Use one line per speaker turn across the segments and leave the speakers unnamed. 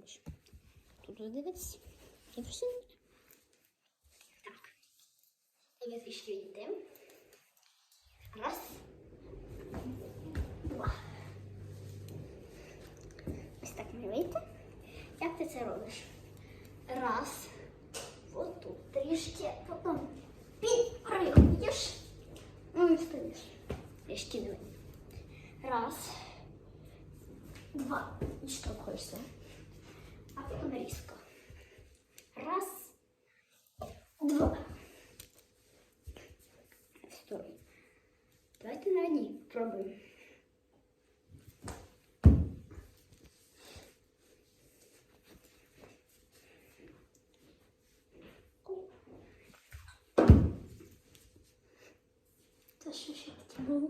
будеш тут дивитися. І все. Так. Я трішки йдемо. Раз. Два. Ось так вийти. Як ти це робиш? Раз. Вот тут трішки, потім підпригуєш. Ну, стоїш. Трішки давай. Раз. Два. І штовхаєшся. А потім різко. Раз. Два. Стой. Давайте на одній пробуємо. Та що ще таке було?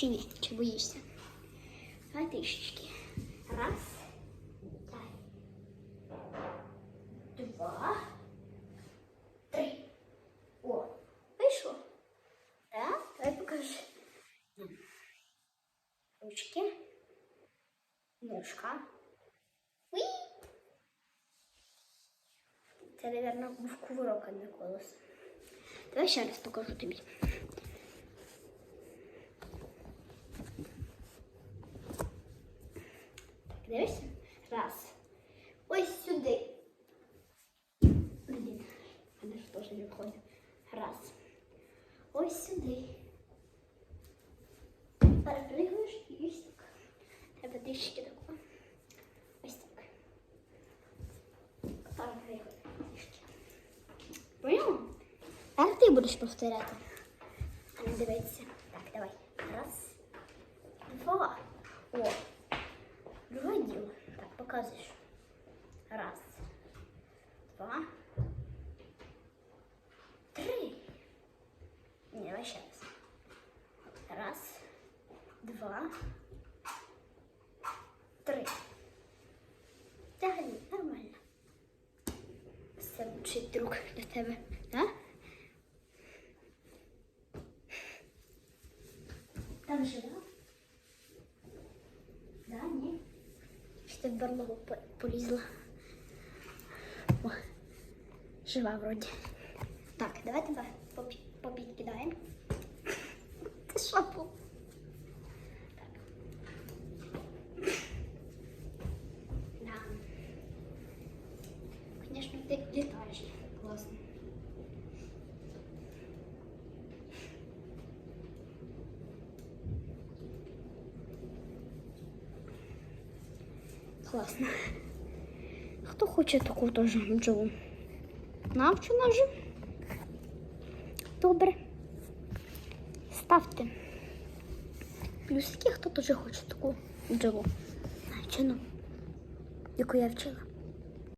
Чи ні? Чи боїшся? Давай трішечки. Раз. Дай. Два. Три. О, вийшло. Так, давай покажи. Ручки. Ножка. Уі. Це, мабуть, був кувырок, а не колесо. Давай ще раз покажу тобі. дивишся? Раз. Ось сюди. Блін, мене ж теж не входить. Раз. Ось сюди. Перепригуєш і ось так. Треба трішки тако. Ось так. Перепригуй трішки. Поняла? Тепер ти будеш повторяти. А не дивитися. Так, давай. Раз. Два. О. Друге діло. Так, показуєш. Раз. Два. Три. Ні, давай ще раз. Раз. Два. Три. Взагалі, нормально. Це лучший друг для тебе, так? Там жива? Що ти в барлогу по- полізла. О, жива вроді. Так, давай тебе попі- попідкидаємо. Ти що Класно. Хто хоче таку теж бджолу? Навчу вже. Добре. Ставте. Плюсики, хто теж хоче таку бджолу. Навчену. Яку я вчила.